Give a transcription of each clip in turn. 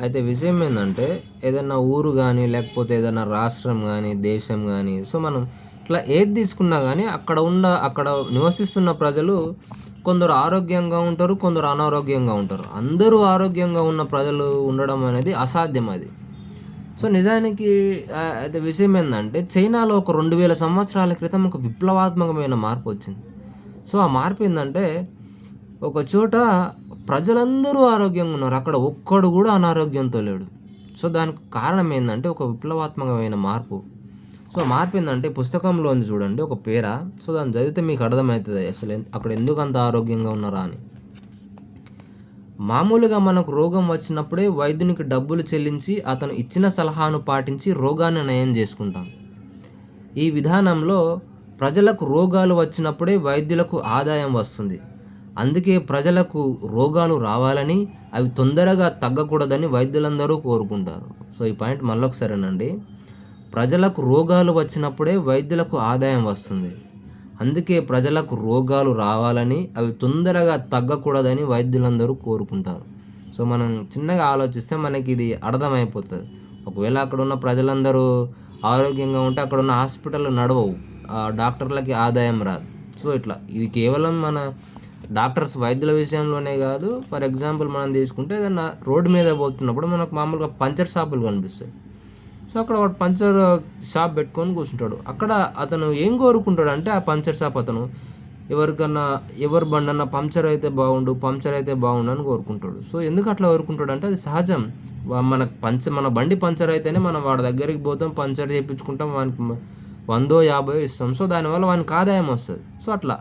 అయితే విషయం ఏంటంటే ఏదైనా ఊరు కానీ లేకపోతే ఏదైనా రాష్ట్రం కానీ దేశం కానీ సో మనం ఇట్లా ఏది తీసుకున్నా కానీ అక్కడ ఉన్న అక్కడ నివసిస్తున్న ప్రజలు కొందరు ఆరోగ్యంగా ఉంటారు. కొందరు అనారోగ్యంగా ఉంటారు. అందరూ ఆరోగ్యంగా ఉన్న ప్రజలు ఉండడం అనేది అసాధ్యం అది. సో నిజానికి అయితే విషయం ఏంటంటే చైనాలో ఒక 2000 సంవత్సరాల క్రితం ఒక విప్లవాత్మకమైన మార్పు వచ్చింది సో ఆ మార్పు ఏంటంటే ఒక చోట ప్రజలందరూ ఆరోగ్యంగా ఉన్నారు. అక్కడ ఒక్కడు కూడా అనారోగ్యంతో లేడు. సో దానికి కారణం ఏంటంటే ఒక విప్లవాత్మకమైన మార్పు. సో మార్పు పుస్తకంలో ఉంది చూడండి ఒక పేర. సో దాన్ని చదివితే మీకు అర్థమవుతుంది అసలు అక్కడ అక్కడ ఎందుకంత ఆరోగ్యంగా ఉన్నారా అని. మామూలుగా మనకు రోగం వచ్చినప్పుడే వైద్యునికి డబ్బులు చెల్లించి అతను ఇచ్చిన సలహాను పాటించి రోగాన్ని నయం చేసుకుంటాం ఈ విధానంలో ప్రజలకు రోగాలు వచ్చినప్పుడే వైద్యులకు ఆదాయం వస్తుంది. అందుకే ప్రజలకు రోగాలు రావాలని, అవి తొందరగా తగ్గకూడదని వైద్యులందరూ కోరుకుంటారు. సో ఈ పాయింట్ మళ్ళొకసారేనండి. ప్రజలకు రోగాలు వచ్చినప్పుడే వైద్యులకు ఆదాయం వస్తుంది. అందుకే ప్రజలకు రోగాలు రావాలని, అవి తొందరగా తగ్గకూడదని వైద్యులందరూ కోరుకుంటారు. సో మనం చిన్నగా ఆలోచిస్తే మనకి ఇది అర్థమైపోతుంది ఒకవేళ అక్కడున్న ప్రజలందరూ ఆరోగ్యంగా ఉంటే అక్కడున్న హాస్పిటల్ నడవవు. డాక్టర్‌లకి ఆదాయం రాదు. సో ఇట్లా ఇది కేవలం మన డాక్టర్స్ వైద్యుల విషయంలోనే కాదు ఫర్ ఎగ్జాంపుల్ మనం తీసుకుంటే ఏదైనా రోడ్డు మీద పోతున్నప్పుడు మనకు మామూలుగా పంచర్ షాపులు కనిపిస్తాయి. సో అక్కడ వాడు పంచర్ షాప్ పెట్టుకొని కూర్చుంటాడు. అక్కడ అతను ఏం కోరుకుంటాడంటే ఆ పంచర్ షాప్ అతను ఎవరికన్నా ఎవరి బండన్నా పంచర్ అయితే బాగుండు, పంక్చర్ అయితే బాగుండు అని కోరుకుంటాడు. సో ఎందుకు అట్లా కోరుకుంటాడంటే అది సహజం. మన పంచ మన బండి పంచర్ అయితేనే మనం వాడి దగ్గరికి పోతాం. పంచర్ చేయించుకుంటాం వానికి వందో, యాభై ఇస్తాం. సో దానివల్ల వానికి ఆదాయం వస్తుంది సో అట్లా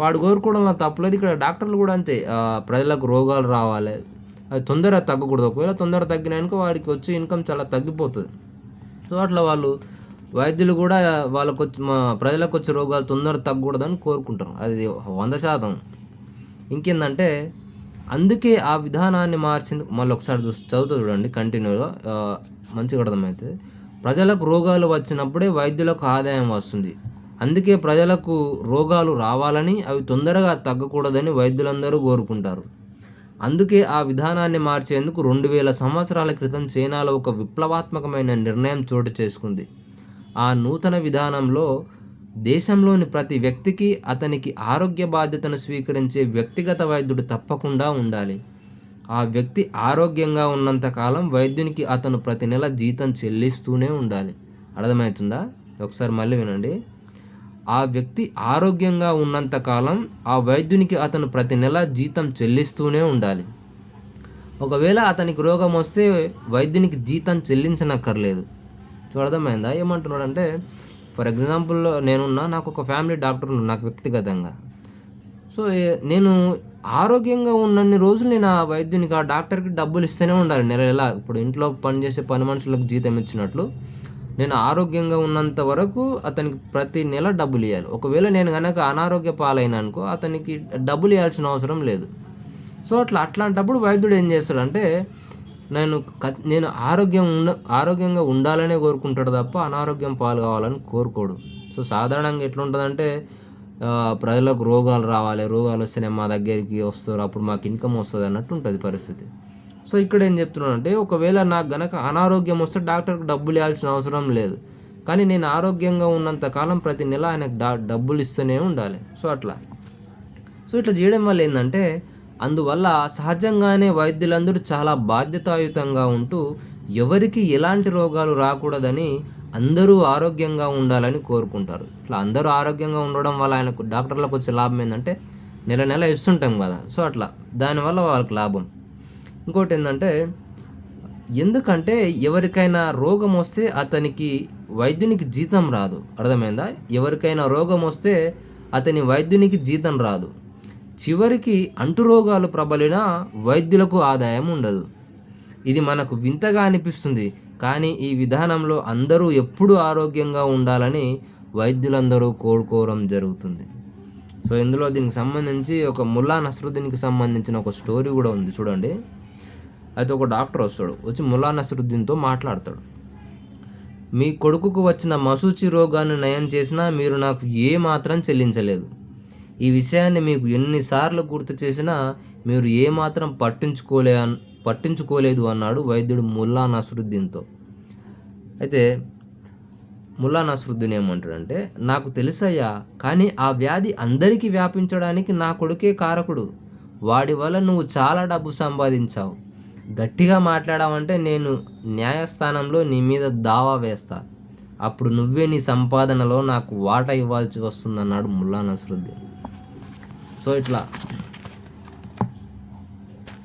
వాడు కోరుకోవడంలో తప్పులేదు. ఇక్కడ డాక్టర్లు కూడా అంతే. ప్రజలకు రోగాలు రావాలి. అది తొందరగా తగ్గకూడదు. ఒకవేళ తొందరగా తగ్గినాయనుకో వాడికి వచ్చే ఇన్‌కమ్ చాలా తగ్గిపోతుంది సో అట్లా వాళ్ళు వైద్యులు కూడా వాళ్ళకొచ్చి మా ప్రజలకు వచ్చే రోగాలు తొందరగా తగ్గకూడదని కోరుకుంటారు. అది 100% ఇంకేందంటే అందుకే ఆ విధానాన్ని మార్చింది మళ్ళీ ఒకసారి చూసి చదువుతూ చూడండి కంటిన్యూ‌గా మంచిగా అర్థమవుతుంది ప్రజలకు రోగాలు వచ్చినప్పుడే వైద్యులకు ఆదాయం వస్తుంది. అందుకే ప్రజలకు రోగాలు రావాలని, అవి తొందరగా తగ్గకూడదని వైద్యులందరూ కోరుకుంటారు. అందుకే ఆ విధానాన్ని మార్చేందుకు 2000 సంవత్సరాల క్రితం చైనాలో ఒక విప్లవాత్మకమైన నిర్ణయం చోటు చేసుకుంది. ఆ నూతన విధానంలో దేశంలోని ప్రతి వ్యక్తికి అతనికి ఆరోగ్య బాధ్యతను స్వీకరించే వ్యక్తిగత వైద్యుడు తప్పకుండా ఉండాలి. ఆ వ్యక్తి ఆరోగ్యంగా ఉన్నంత కాలం వైద్యునికి అతను ప్రతి నెల జీతం చెల్లిస్తూనే ఉండాలి. అర్థమవుతుందా ఒకసారి మళ్ళీ వినండి. ఆ వ్యక్తి ఆరోగ్యంగా ఉన్నంత కాలం ఆ వైద్యునికి అతను ప్రతి నెల జీతం చెల్లిస్తూనే ఉండాలి. ఒకవేళ అతనికి రోగం వస్తే వైద్యునికి జీతం చెల్లించనక్కర్లేదు. చూడదమైందా ఏమంటున్నాడు ఏమంటున్నాడంటే ఫర్ ఎగ్జాంపుల్ నేనున్నా ఒక ఫ్యామిలీ డాక్టర్ ఉన్నాడు నాకు వ్యక్తిగతంగా. సో నేను ఆరోగ్యంగా ఉన్నన్ని రోజులు నేను ఆ వైద్యునికి, ఆ డాక్టర్‌కి డబ్బులు ఇస్తూనే ఉండాలి నెల నెలా. ఇప్పుడు ఇంట్లో పనిచేసే పని మనుషులకు జీతం ఇచ్చినట్లు నేను ఆరోగ్యంగా ఉన్నంత వరకు అతనికి ప్రతి నెల డబ్బులియ్యాలి. ఒకవేళ నేను కనుక అనారోగ్య పాలైనానుకో అతనికి డబ్బులు ఇవ్వాల్సిన అవసరం లేదు. సో అట్లా అట్లాంటప్పుడు వైద్యుడు ఏం చేస్తాడంటే నేను క నేను ఆరోగ్యం ఉండ ఆరోగ్యంగా ఉండాలనే కోరుకుంటాడు తప్ప అనారోగ్యం పాలు కావాలని కోరుకోడు. సో సాధారణంగా ఎట్లుంటుందంటే ప్రజలకు రోగాలు రావాలి. రోగాలు వస్తేనే మా దగ్గరికి వస్తారు. అప్పుడు మాకు ఇన్‌కమ్ వస్తుంది అన్నట్టు ఉంటుంది పరిస్థితి. సో ఇక్కడ ఏం చెప్తున్నానంటే ఒకవేళ నాకు గనక అనారోగ్యం వస్తే డాక్టర్‌కి డబ్బులు ఇవ్వాల్సిన అవసరం లేదు. కానీ నేను ఆరోగ్యంగా ఉన్నంత కాలం ప్రతి నెల ఆయనకు డా డబ్బులు ఇస్తూనే ఉండాలి. సో అట్లా. సో ఇట్లా చేయడం వల్ల ఏంటంటే అందువల్ల సహజంగానే వైద్యులందరూ చాలా బాధ్యతాయుతంగా ఉంటూ ఎవరికి ఎలాంటి రోగాలు రాకూడదని అందరూ ఆరోగ్యంగా ఉండాలని కోరుకుంటారు. ఇట్లా అందరూ ఆరోగ్యంగా ఉండడం వల్ల ఆయనకు డాక్టర్లకు వచ్చే లాభం ఏంటంటే నెల నెల ఇస్తుంటాం కదా సో అట్లా. దానివల్ల వాళ్ళకి లాభం. ఇంకోటి ఏంటంటే ఎందుకంటే ఎవరికైనా రోగమొస్తే అతనికి వైద్యునికి జీతం రాదు. అర్థమైందా? ఎవరికైనా రోగం వస్తే అతని వైద్యునికి జీతం రాదు. చివరికి అంటురోగాలు ప్రబలినా వైద్యులకు ఆదాయం ఉండదు. ఇది మనకు వింతగా అనిపిస్తుంది. కానీ ఈ విధానంలో అందరూ ఎప్పుడూ ఆరోగ్యంగా ఉండాలని వైద్యులందరూ కోరుకోవడం జరుగుతుంది. సో ఇందులో దీనికి సంబంధించి ఒక ముల్లా నస్రుద్దీన్‌కి సంబంధించిన ఒక స్టోరీ కూడా ఉంది చూడండి. అయితే ఒక డాక్టర్ వస్తాడు. వచ్చి ముల్లా నసరుద్దీన్తో మాట్లాడతాడు. మీ కొడుకుకు వచ్చిన మసూచి రోగాన్ని నయం చేసినా మీరు నాకు ఏ మాత్రం చెల్లించలేదు. ఈ విషయాన్ని మీకు ఎన్నిసార్లు గుర్తు చేసినా మీరు ఏ మాత్రం పట్టించుకోలే పట్టించుకోలేదు అన్నాడు వైద్యుడు ముల్లా నసరుద్దీన్తో అయితే ముల్లా నసరుద్దీన్ ఏమంటాడంటే నాకు తెలుసయ్యా కానీ ఆ వ్యాధి అందరికీ వ్యాపించడానికి నా కొడుకే కారకుడు వాడి వల్ల నువ్వు చాలా డబ్బు సంపాదించావు గట్టిగా మాట్లాడావంటే నేను న్యాయస్థానంలో నీ మీద దావా వేస్తా. అప్పుడు నువ్వే నీ సంపాదనలో నాకు వాటా ఇవ్వాల్సి వస్తుందన్నాడు ముల్లా నసరుద్దీన్. సో ఇట్లా